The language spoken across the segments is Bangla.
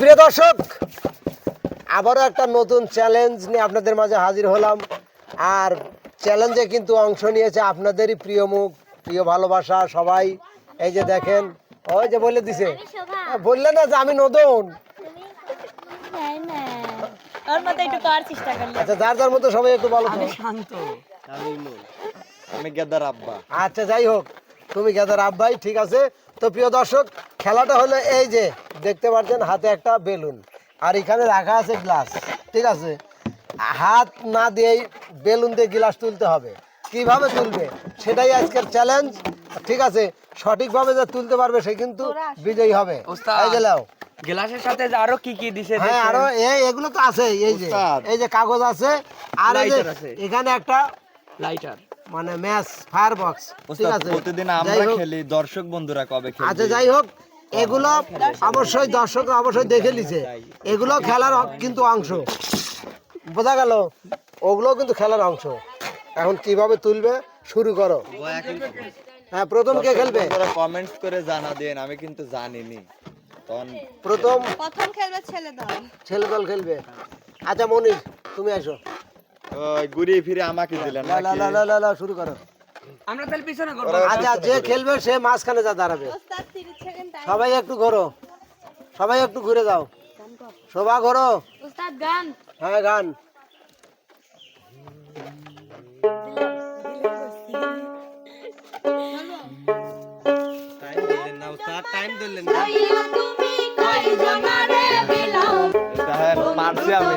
প্রিয় দর্শক আবারও একটা নতুন চ্যালেঞ্জ নিয়ে আপনাদের মাঝে হাজির হলাম। আর চ্যালেঞ্জে কিন্তু অংশ নিয়েছে আপনাদেরই প্রিয় মুখ প্রিয় ভালোবাসা সবাই। এই যে দেখেন ওই যে বলে দিছে। বললে না যে আমি নদন তাই না ওর মতো একটু করার চেষ্টা করলে। আচ্ছা যার যার মতো সবাই একটু বলো তো। শান্ত আমি ইমন আমি গেদার আব্বা। আচ্ছা যাই হোক। তুমি গেদার আব্বাই ঠিক আছে? তো প্রিয় দর্শক খেলাটা হলো এই যে দেখতে পাচ্ছেন হাতে একটা বেলুন। আর এখানে রাখা আছে গ্লাস ঠিক আছে? হাত না দিয়েই বেলুন দিয়ে গ্লাস তুলতে হবে। কীভাবে তুলবে? সেটাই আজকের চ্যালেঞ্জ ঠিক আছে? সঠিকভাবে যে তুলতে পারবে সে কিন্তু বিজয়ী হবে। গ্লাসের সাথে আরও কি কি দিছে হ্যাঁ আরও এই এগুলো তো আছে এই যে। এই যে কাগজ আছে আর এই যে এখানে একটা লাইটার মানে ম্যাচ ফায়ার বক্স ঠিক আছে? প্রতিদিন আমরা খেলি দর্শক বন্ধুরা কবে খেলি আচ্ছা যাই হোক এগুলো অবশ্যই দর্শক অবশ্যই দেখে নিছে। এগুলো খেলার কিন্তু অংশ। বোঝা গেল? ওগুলো কিন্তু খেলার অংশ। এখন কীভাবে তুলবে শুরু করো। হ্যাঁ প্রথম কে খেলবে? কমেন্টস করে জানা দেন আমি কিন্তু জানিনি। তখন প্রথম প্রথম খেলবে ছেলে দল। ছেলে দল খেলবে। আচ্ছা মনির তুমি আসো। ঘুরিয়ে ফিরে আমাকে দিলেন লা লা লা লা লা লা, শুরু করো। আমরা তাহলে পিছনে করব। আচ্ছা যে খেলবে সে মাঝখানে যা দাঁড়াবে। ওস্তাদ 30 সেকেন্ড টাইম সবাই একটু ঘোরো। সবাই একটু ঘুরে যাও। শোভা ঘোরো। ওস্তাদ গান। হ্যাঁ গান। তুমি কই জমারে বিলাও। হ্যাঁ পারছি আমি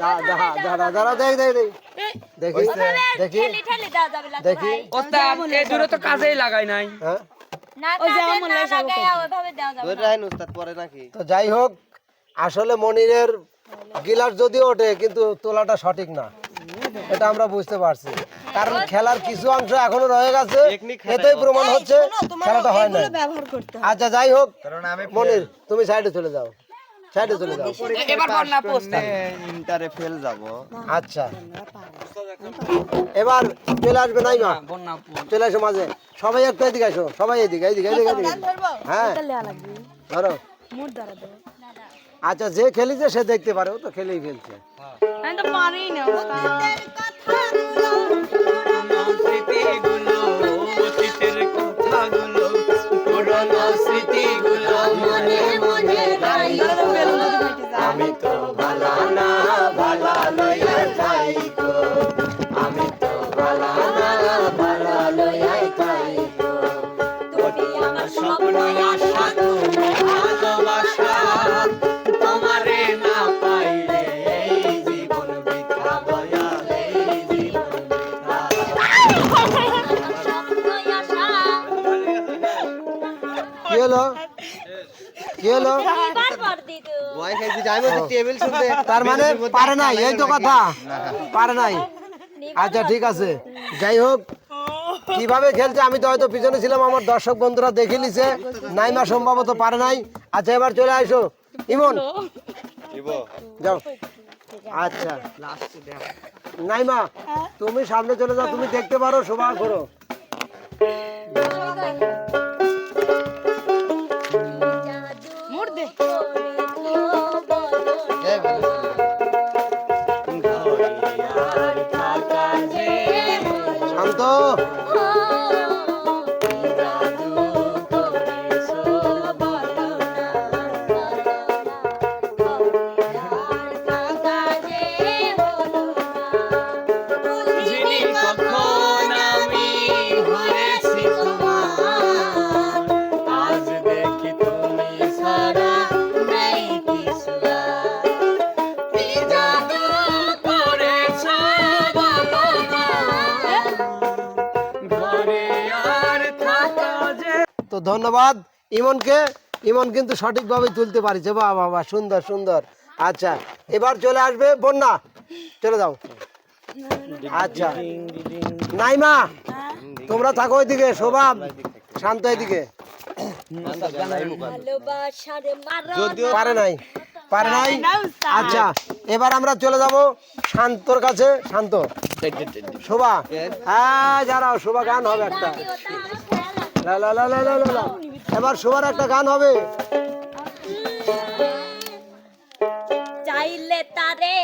দাঁড়া দাঁড়া দাঁড়া দেখ দেখ দেখ। দেখি দেখি। ঠেলি ঠেলি দাও যাবে না দেখি। ওস্তাদ এই দূরে তো কাজেই লাগাই নাই। হ্যাঁ? না কাজে না লাগায় ওইভাবে দেওয়া যাবে না। তো যাই হোক আসলে মনিরের গিলাস যদি ওঠে কিন্তু তোলাটা সঠিক না। এটা আমরা বুঝতে পারছি। কারণ খেলার কিছু অংশ এখনও রয়ে গেছে। এতেই প্রমাণ হচ্ছে খেলাটা হয় না আচ্ছা যাই হোক মনির তুমি সাইডে চলে যাও। সাইডে চলে যাও। এবার বন্যা ইন্টারে ফেল যাব। আচ্ছা। এবার চলে আসবে নাই মা। বন্যা চলে আসো মাঝে। সবাই একটু এদিকে আসো সবাই এদিকে এদিকে এদিকে এদিকে। হ্যাঁ। ধরো। আচ্ছা যে খেলিছে সে দেখতে পারে ও তো খেলেই ফেলছে। আমি তো পারি না স্মৃতিগুলো পুরনো স্মৃতিগুলো মনে কি হলো? তার মানে পারে নাই এই তো কথা। পারে নাই। আচ্ছা ঠিক আছে। যাই হোক কীভাবে খেলছে আমি তো হয়তো পিছনে ছিলাম আমার দর্শক বন্ধুরা দেখে নিছে। নাইমা সম্ভবত পারে নাই। আচ্ছা এবার চলে আসো। ইমন যাও। আচ্ছা। নাইমা তুমি সামনে চলে যাও তুমি দেখতে পারো শোভা করো। শান্ত। তো ধন্যবাদ। ইমনকে ইমন কিন্তু সঠিকভাবে তুলতে পারিছে। বাহ বাহ সুন্দর সুন্দর। আচ্ছা এবার চলে আসবে বন্যা। চলে যাও। আচ্ছা। নাইমা তোমরা থাকো ওইদিকে শোভা শান্ত এদিকে। পারে নাই পারে নাই। আচ্ছা এবার আমরা চলে যাব শান্তর কাছে। শান্ত। শোভা হ্যাঁ যারা শোভা গান হবে একটা। এবার সবার একটা গান হবে। চাইলে তারে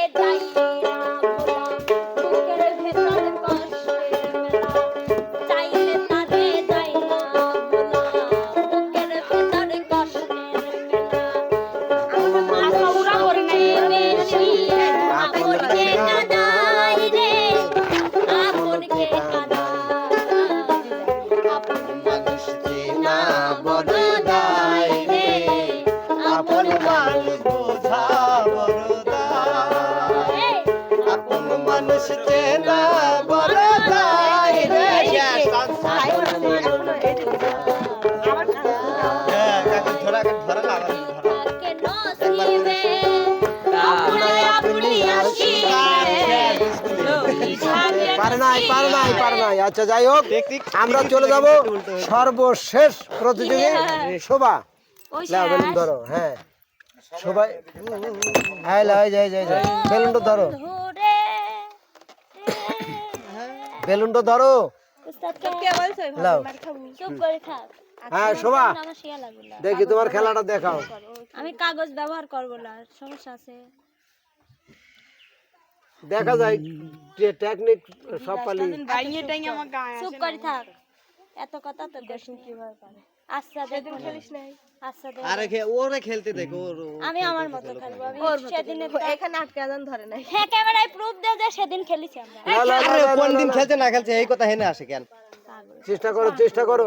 নসিবে আপনি আপনি আসিবে। পারে নাই পারে নাই পারে নাই। আচ্ছা যাই হোক আমরা চলে যাব সর্বশেষ প্রতিযোগী শোভা। লাও বেলুন ধরো হ্যাঁ। সবাই হ্যাঁ যাই যাই যাই বেলুনটা ধরো ধরে বেলুনটা ধরো। হ্যাঁ শোভা। দেখি তোমার খেলাটা দেখাও। আমি কাগজ ব্যবহার করব না সমস্যা আছে। দেখা যায় যে টেকনিক সব পালি চুপ করে থাক। এত কথা তো দেখুন কীভাবে পারে? আচ্ছা দেখুন খেলিস নাই। আচ্ছা আরে খে ওরে খেলতে দেখো আমি আমার মতো খেলব আমি সেদিন এখানে আটকে আদান ধরে নাই। হ্যাঁ ক্যামেরায় প্রুফ দে যে সেদিন খেলেছি আমরা। লা, লা, লা, আরে লা, লা, কোন দিন লা, লা। খেলছে না খেলছে এই কথা হেনে আসে কেন? চেষ্টা করো চেষ্টা করো।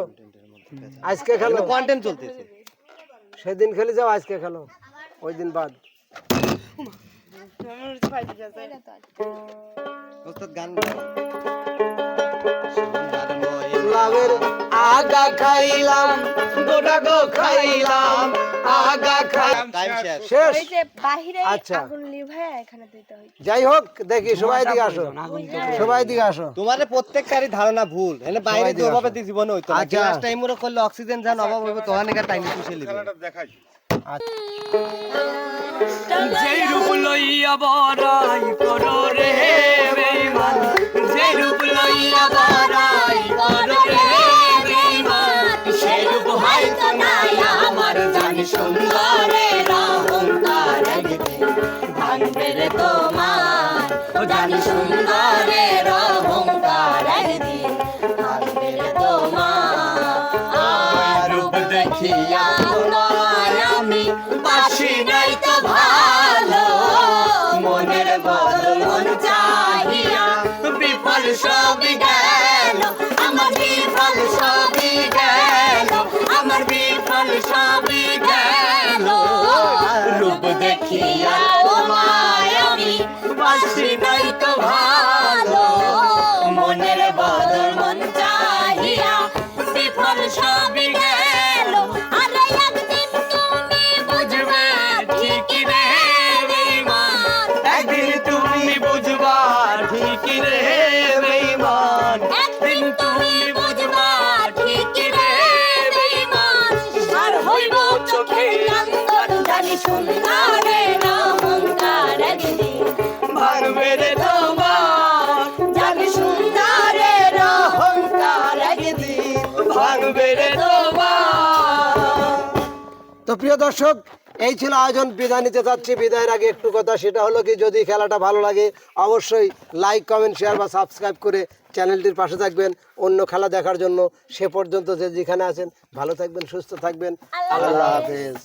আজকে খেলো। কন্টেন্ট চলতেছে। সেদিন খেলে যাও আজকে খেলো। ওই দিন বাদ। ওস্তাদ গান লাভের আগা খাইলাম গোটা গো খাইলাম আগা খাই টাইম শেষ। বাহিরে আচ্ছা। আগুন লিভায় এখানে দিতে হয় যাই হোক দেখি সবাই দিকে আসো। সবাই দিকে আসো। তোমাদের প্রত্যেকটারই ধারণা ভুল এনে বাইরে তো অভাবে জীবন হইতো না। আচ্ছা। টাইম মরে করলে অক্সিজেন যান অভাব হইবে তোহার নিকা টাইম পুষে লিবে যেই রূপ লইয়া বড়াই করো রে বেঈমান যেই রূপ লইয়া বড়াই করো রে সুন্দরের অহংকার একদিন ভাঙবে রে তোমার। ও জানি সুন্দরের অহংকার একদিন ভাঙবে রে তোমার। আর রূপ দেখিয়া তোমায় আমি, বাসি নাই তো ভালো। মনের বদল মন চাহিয়া, বিফল সবই নাই তো ভালো প্রিয় দর্শক এই ছিল আয়োজন বিদায় নিতে চাচ্ছি বিদায়ের আগে একটু কথা সেটা হলো কি যদি খেলাটা ভালো লাগে অবশ্যই লাইক কমেন্ট শেয়ার বা সাবস্ক্রাইব করে চ্যানেলটির পাশে থাকবেন। অন্য খেলা দেখার জন্য সে পর্যন্ত যে যেখানে আছেন ভালো থাকবেন সুস্থ থাকবেন। আল্লাহ হাফেজ।